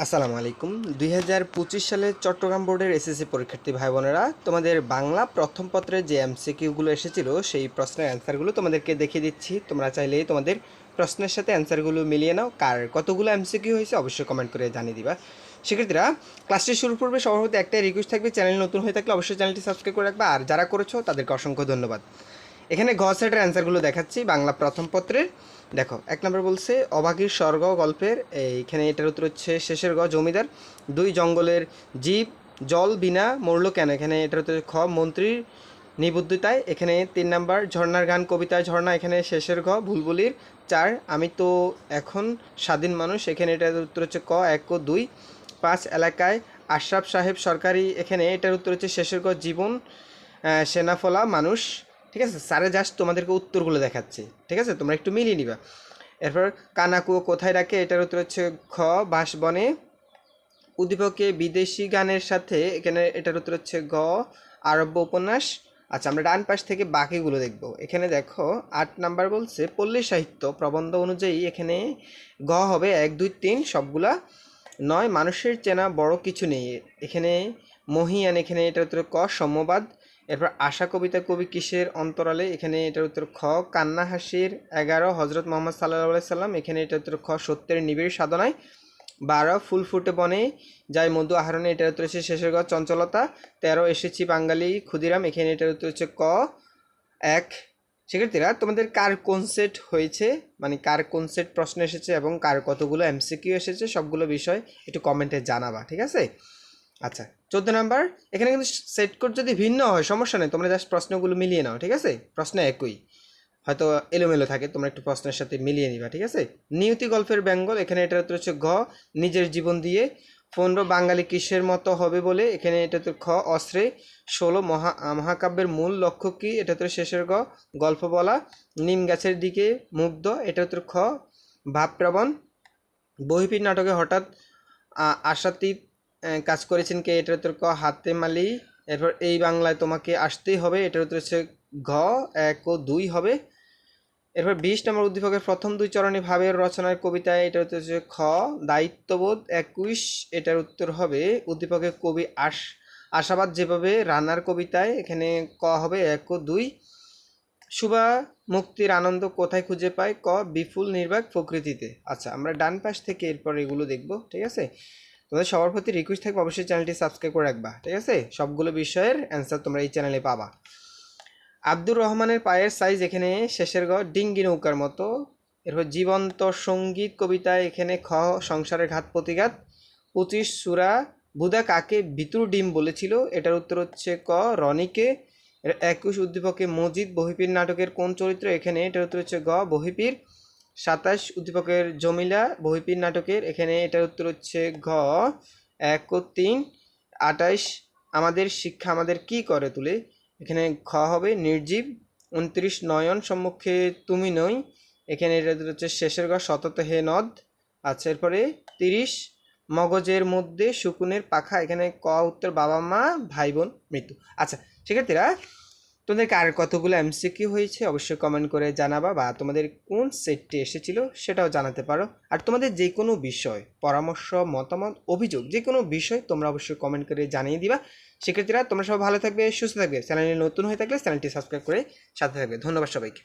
আসসালামু আলাইকুম। দুই হাজার পঁচিশ সালে চট্টগ্রাম বোর্ডের এসএসসি পরীক্ষার্থী ভাই বোনেরা তোমাদের বাংলা প্রথম পত্রে যে এমসিকিউগুলো এসেছিল, সেই প্রশ্নের অ্যান্সারগুলো তোমাদেরকে দেখিয়ে দিচ্ছি। তোমরা চাইলেই তোমাদের প্রশ্নের সাথে অ্যান্সারগুলো মিলিয়ে নাও। কার কতগুলো এমসিকিউ হয়েছে অবশ্যই কমেন্ট করে জানিয়ে দিবা। সেক্ষেত্রে ক্লাসটি শুরু পূর্বে সবার একটাই রিকোয়েস্ট থাকবে, চ্যানেল নতুন হয়ে থাকলে অবশ্যই চ্যানেলটি সাবস্ক্রাইব করে রাখবা। আর যারা করেছ, তাদেরকে অসংখ্য ধন্যবাদ। এখানে ঘ সেটের অ্যান্সারগুলো দেখাচ্ছি বাংলা প্রথম পত্রের। দেখো, এক নম্বর বলছে অবাগীর স্বর্গ গল্পের এইখানে এটার উত্তর হচ্ছে, শেষের গ জমিদার, দুই জঙ্গলের জীব, জল বিনা মরল কেন? এখানে এটার উত্তর খ, মন্ত্রীর নিবুদ্ধিতায়। এখানে তিন নাম্বার ঝর্ণার গান, কবিতায় ঝর্ণা, এখানে শেষের ঘ, ভুলবুলির চার, আমি তো এখন স্বাধীন মানুষ। এখানে এটার উত্তর হচ্ছে, ক, এক ও দুই। পাঁচ, এলাকায় আশরাফ সাহেব সরকারি, এখানে এটার উত্তর হচ্ছে, শেষের ঘ, জীবন সেনাফলা মানুষ। ঠিক আছে? স্যারে জাস্ট তোমাদেরকে উত্তরগুলো দেখাচ্ছে। ঠিক আছে? তোমরা একটু মিলিয়ে নিবা। এরপর কানাকুয়ো কোথায় রাখে? এটার উত্তর হচ্ছে খ বাসবনে। উদ্দীপকে বিদেশি গানের সাথে এখানে এটার উত্তর হচ্ছে গ আরব্য উপন্যাস। আচ্ছা আমরা ডান পাশ থেকে বাকিগুলো দেখব। এখানে দেখো, আট নাম্বার বলছে, পল্লী সাহিত্য প্রবন্ধ অনুযায়ী এখানে গ হবে এক, দুই, তিন, সবগুলা। নয়, মানুষের চেনা বড় কিছু নেই। এখানে মহিয়ান, এখানে এটার উত্তর ক সম্যবাদ এরপর আশা কবিতা কবি কিসের অন্তরালে? এখানে এটার উত্তর খ, কান্না হাসির এগারো হজরত মোহাম্মদ সাল্লাহ সাল্লাম। এখানে এটার উত্তর খ, সত্যের নিবিড় সাধনায়। বারো, ফুল ফুটে বনে যায় মধু আহরণে, এটার উত্তর হচ্ছে শেষের ঘর চঞ্চলতা। তেরো, এসেছি বাঙালি ক্ষুদিরাম। এখানে এটার উত্তর হচ্ছে ক, এক, শিক্ষার্থীরা, তোমাদের কার কোন সেট হয়েছে? মানে কার কোন সেট প্রশ্ন এসেছে এবং কার কতগুলো এমসিকিউ এসেছে? সবগুলো বিষয় একটু কমেন্টে জানাবা, ঠিক আছে? আচ্ছা চোদ্দ নাম্বার, এখানে কিন্তু সেট কোড যদি ভিন্ন হয়, সমস্যা নেই, তোমরা জাস্ট প্রশ্নগুলো মিলিয়ে নাও, ঠিক আছে? প্রশ্ন একই। হয়তো এলোমেলো থাকে, তোমরা একটু প্রশ্নের সাথে মিলিয়ে নিবা, ঠিক আছে? নিয়তি গল্পের বেঙ্গল এখানে এটা উত্তর হচ্ছে ঘ, নিজের জীবন দিয়ে। পনেরো, বাঙালি কিসের মতো হবে বলে, এখানে এটা তো খ, অস্ত্রে। ষোলো, মহা, মহাকাব্যের মূল লক্ষ্য কি? এটা তো শেষের গ গল্প বলা। নিম গাছের দিকে মুগ্ধ এটা তো খ ভাবপ্রবণ বহিপীর নাটকে হঠাৎ আশাতীত কাজ করেছেন কে? এটার উত্তর ক হাতে মালি এরপর এই বাংলায় তোমাকে আসতেই হবে। এটার উত্তর হচ্ছে ঘ, এক ও দুই হবে। এরপর বিশ নম্বর উদ্দীপকের প্রথম দুই চরণে ভাবের রচনার কবিতায় এটার উত্তর হচ্ছে খ, দায়িত্ববোধ একুশ। এটার উত্তর হবে উদ্দীপকের কবি আশ, আশাবাদ যেভাবে রানার কবিতায়, এখানে ক হবে এক ও দুই। শুভা মুক্তির আনন্দ কোথায় খুঁজে পায়? ক, বিপুল নির্বাক প্রকৃতিতে। আচ্ছা আমরা ডান পাশ থেকে এরপর এগুলো দেখব, ঠিক আছে? তোমাদের সবার প্রতি রিকোয়েস্ট থাকবে, অবশ্যই চ্যানেলটি সাবস্ক্রাইব করে রাখবা, ঠিক আছে? সবগুলো বিষয়ের অ্যান্সার তোমরা এই চ্যানেলে পাবা। আব্দুর রহমানের পায়ের সাইজ এখানে শেষের ঘর ডিঙ্গি নৌকার মতো। এরপর জীবন্ত সংগীত কবিতায় এখানে খ, সংসারের ঘাত প্রতিঘাত। পঁচিশ সুরা, বুদা কাকে ভিতর ডিম? বলেছিল। এটার উত্তর হচ্ছে ক, রনিকে। একুশ উদ্দীপকে মজিদ বহিপীর নাটকের কোন চরিত্র এখানে? এটার উত্তর হচ্ছে গ, বহিপীর। সাতাশ উদ্দীপকের জমিলা বহিপীর নাটকের, এখানে এটার উত্তর হচ্ছে ঘ, এক ও তিন, আটাইশ, আমাদের শিক্ষা আমাদের কি করে তুলে? এখানে খ হবে নির্জীব, উনত্রিশ নয়ন সম্মুখে তুমি নই, এখানে এটা হচ্ছে শেষের ঘ, সতত হে নদ আচ্ছা এরপরে তিরিশ, মগজের মধ্যে শুকুনের পাখা, এখানে ক উত্তর বাবা মা, ভাই বোন, মৃত্যু আচ্ছা শিক্ষার্থীরা তোমাদের আর কতগুলো এমসিকিউ হয়েছে অবশ্যই কমেন্ট করে জানাবা বা তোমাদের কোন সেটটি এসেছিল সেটাও জানাতে পারো। আর তোমাদের যে কোনো বিষয়, পরামর্শ, মতামত, অভিযোগ যে কোনো বিষয় তোমরা অবশ্যই কমেন্ট করে জানিয়ে দিবা। শিক্ষার্থীরা তোমরা সব ভালো থাকবে, সুস্থ থাকবে। চ্যানেলে নতুন হয়ে থাকলে চ্যানেলটি সাবস্ক্রাইব করে সাথে থাকবে। ধন্যবাদ সবাইকে।